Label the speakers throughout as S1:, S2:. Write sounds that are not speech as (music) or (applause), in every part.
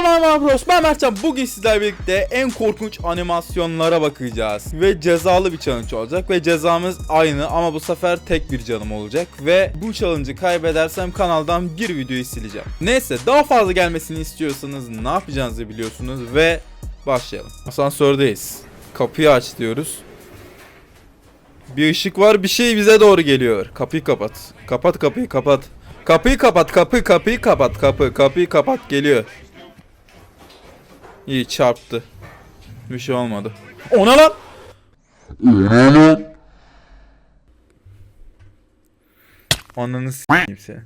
S1: Selam Afros, ben Mertcan. Bugün sizlerle birlikte en korkunç animasyonlara bakacağız. Ve cezalı bir challenge olacak. Ve cezamız aynı ama bu sefer tek bir canım olacak. Ve bu challenge'ı kaybedersem kanaldan bir videoyu sileceğim. Neyse daha fazla gelmesini istiyorsanız ne yapacağınızı biliyorsunuz. Ve başlayalım. Asansördeyiz. Kapıyı aç diyoruz. Bir ışık var bir şey bize doğru geliyor. Kapıyı kapat. Kapat kapıyı kapat. Kapıyı kapat kapı kapıyı kapat kapı kapıyı kapat geliyor. İyi çarptı. Bir şey olmadı. Ona lan. Ananı s**eyim seni.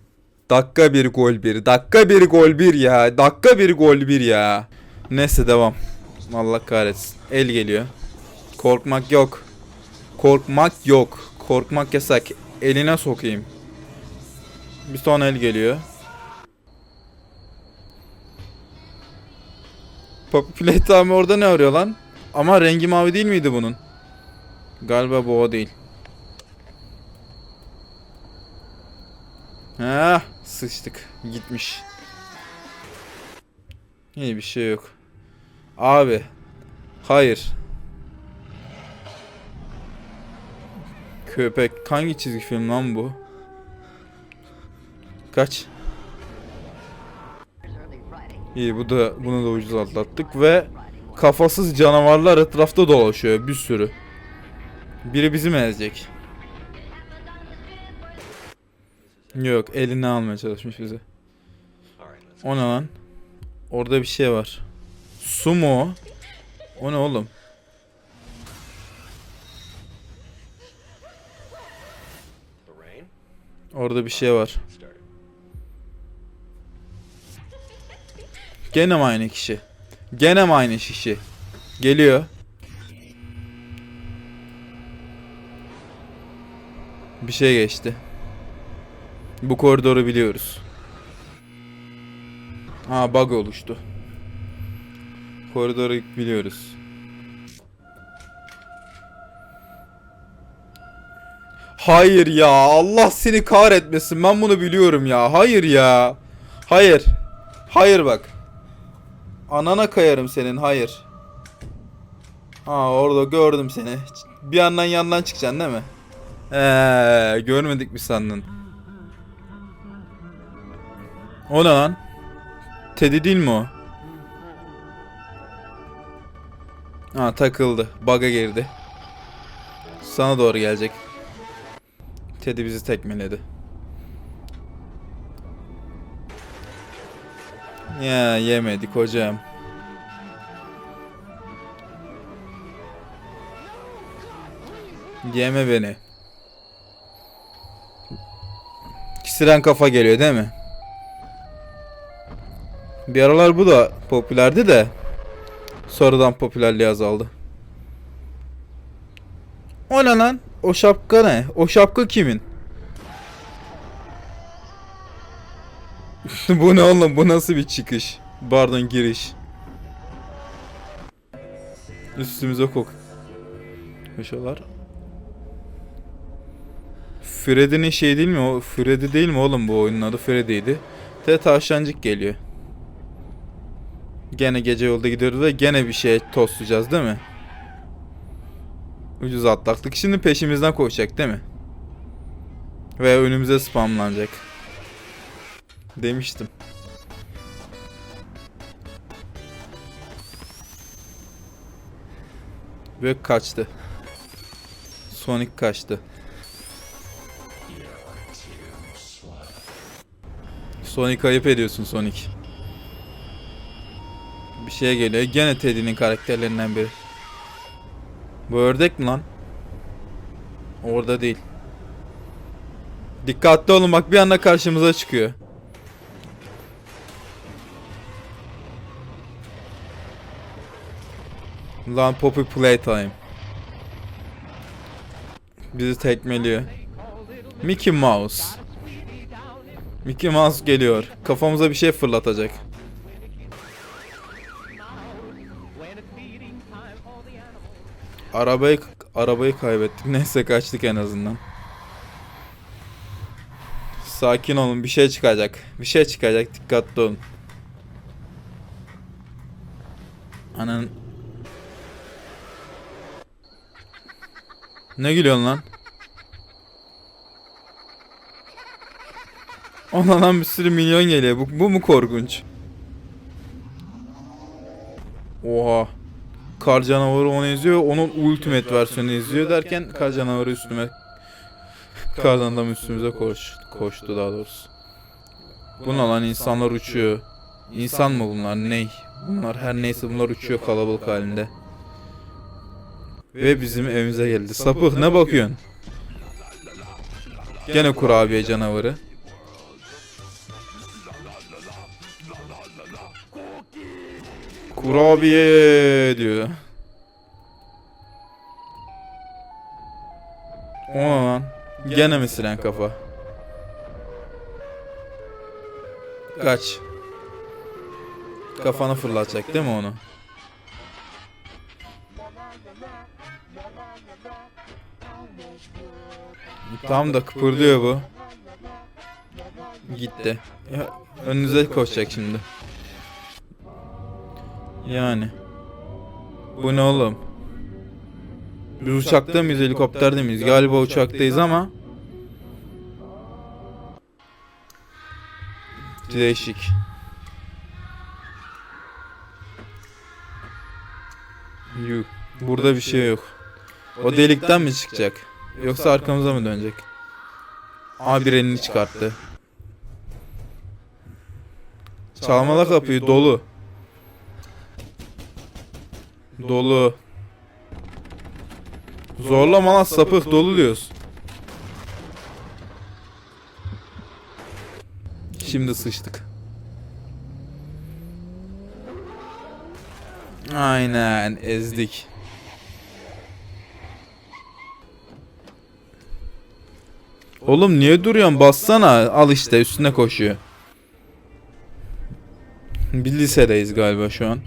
S1: Dakika bir gol bir. Dakika bir gol bir ya. Dakika bir gol bir ya. Neyse devam. Allah kahretsin. El geliyor. Korkmak yok. Korkmak yok. Korkmak yasak. Eline sokayım. Bir son el geliyor. Poppy Playtime orada ne arıyor lan? Ama rengi mavi değil miydi bunun? Galiba bu o değil. Ha, sıçtık. Gitmiş. İyi bir şey yok. Abi. Hayır. Köpek. Hangi çizgi film lan bu? Kaç? İyi bu da bunu da ucuz atlattık ve kafasız canavarlar etrafta dolaşıyor bir sürü. Biri bizi mi ezecek? Yok elini almaya çalışmış bizi. O ne lan? Orada bir şey var. Su mu o? O ne oğlum? Orada bir şey var. Gene mi aynı kişi? Gene mi aynı kişi? Geliyor. Bir şey geçti. Bu koridoru biliyoruz. Ha bug oluştu. Koridoru biliyoruz. Hayır ya Allah seni kahretmesin ben bunu biliyorum ya hayır ya Hayır Hayır bak Anana kayarım senin hayır. Ha orada gördüm seni. Bir yandan yandan çıkacaksın değil mi? Eee görmedik mi sandın? O ne lan? Teddy değil mi o? Ha takıldı. Bug'a girdi. Sana doğru gelecek. Teddy bizi tekmeledi. Ya yemedik hocam. Yeme beni. Kisiren kafa geliyor değil mi? Bir aralar bu da popülerdi de sonradan popülerliği azaldı. O ne lan? O şapka ne? O şapka kimin? (laughs) bu ne oğlum? Bu nasıl bir çıkış? Pardon giriş. Üstümüze kok. Koşuyorlar. Freddy'nin şey değil mi o? Freddy değil mi oğlum bu oyunun adı? Freddy'ydi. Te tavşancık geliyor. Gene gece yolda gidiyoruz ve gene bir şey tostlayacağız değil mi? Ucuz atlattık. Şimdi peşimizden koşacak değil mi? Ve önümüze spamlanacak. Demiştim. Ve kaçtı. Sonic kaçtı. Sonic ayıp ediyorsun Sonic. Bir şey geliyor. Gene Teddy'nin karakterlerinden biri. Bu ördek mi lan? Orada değil. Dikkatli olun bak bir anda karşımıza çıkıyor. Lan Poppy Playtime. Bizi tekmeliyor. Mickey Mouse. Mickey Mouse geliyor. Kafamıza bir şey fırlatacak. Arabayı arabayı kaybettik. (laughs) Neyse kaçtık en azından. Sakin olun bir şey çıkacak. Bir şey çıkacak dikkatli olun. Anan. Ne gülüyorsun lan? Ona lan bir sürü milyon geliyor. Bu, bu mu korkunç? Oha. Kar canavarı onu izliyor. Onun ultimate versiyonu izliyor derken kar canavarı üstüme kardan adam üstümüze koş, koştu daha doğrusu. Bu ne lan insanlar uçuyor. İnsan mı bunlar ney? Bunlar her neyse bunlar uçuyor kalabalık halinde. Ve bizim evimize geldi. Sapık ne bakıyorsun? Gene kurabiye canavarı. Kurabiye diyor. Lan? Gene mi siren kafa? Kaç. Kafanı fırlatacak değil mi onu? Tam da kıpırdıyor bu. Gitti. Ya, önünüze koşacak şimdi. Yani. Bu ne oğlum? Biz uçakta mıyız, helikopterde miyiz? Galiba uçaktayız ama değişik. Yuh. Burada bir şey yok. O delikten mi çıkacak? Yoksa arkamıza mı dönecek? Abi elini çıkarttı. Çalmala kapıyı dolu. Dolu. Zorlama lan sapık dolu diyoruz. Şimdi sıçtık. Aynen ezdik. Oğlum niye duruyorsun? Bassana. Al işte üstüne koşuyor. Bir lisedeyiz galiba şu an.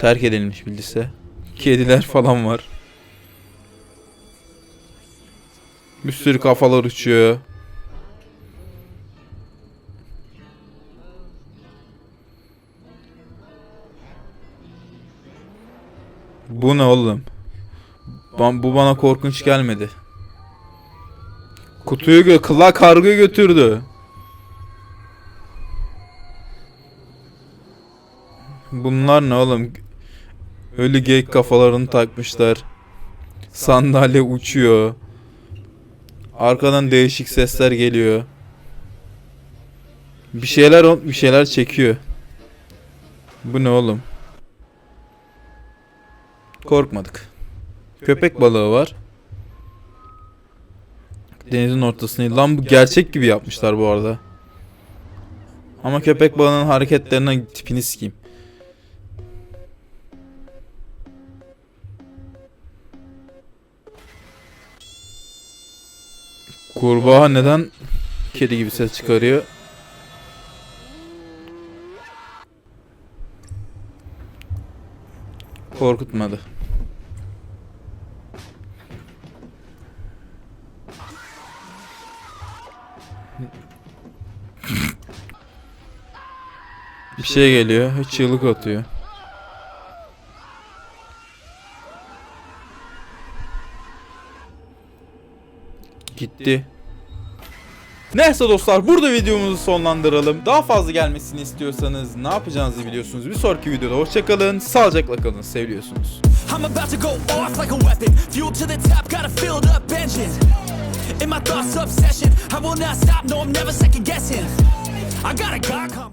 S1: Terk edilmiş bir lise. Kediler falan var. Bir sürü kafalar uçuyor. Bu ne oğlum? Bu bana korkunç gelmedi. Kutuyu gö kıla kargı götürdü. Bunlar ne oğlum? Ölü geyik kafalarını takmışlar. Sandalye uçuyor. Arkadan değişik sesler geliyor. Bir şeyler bir şeyler çekiyor. Bu ne oğlum? Korkmadık. Köpek balığı var. Denizin ortasında. Lan bu gerçek gibi yapmışlar bu arada. Ama köpek balığının hareketlerine tipini sikeyim. Kurbağa neden kedi gibi ses çıkarıyor? Korkutmadı. Bir şey geliyor, çığlık atıyor. Gitti. Neyse dostlar burada videomuzu sonlandıralım. Daha fazla gelmesini istiyorsanız ne yapacağınızı biliyorsunuz. Bir sonraki videoda hoşçakalın. Sağlıcakla kalın. Seviyorsunuz.
S2: I'm about to go off like a weapon. Fuel to the top, got a filled up engine. In my thoughts, obsession. I will not stop, no, I'm never second guessing. I got a God.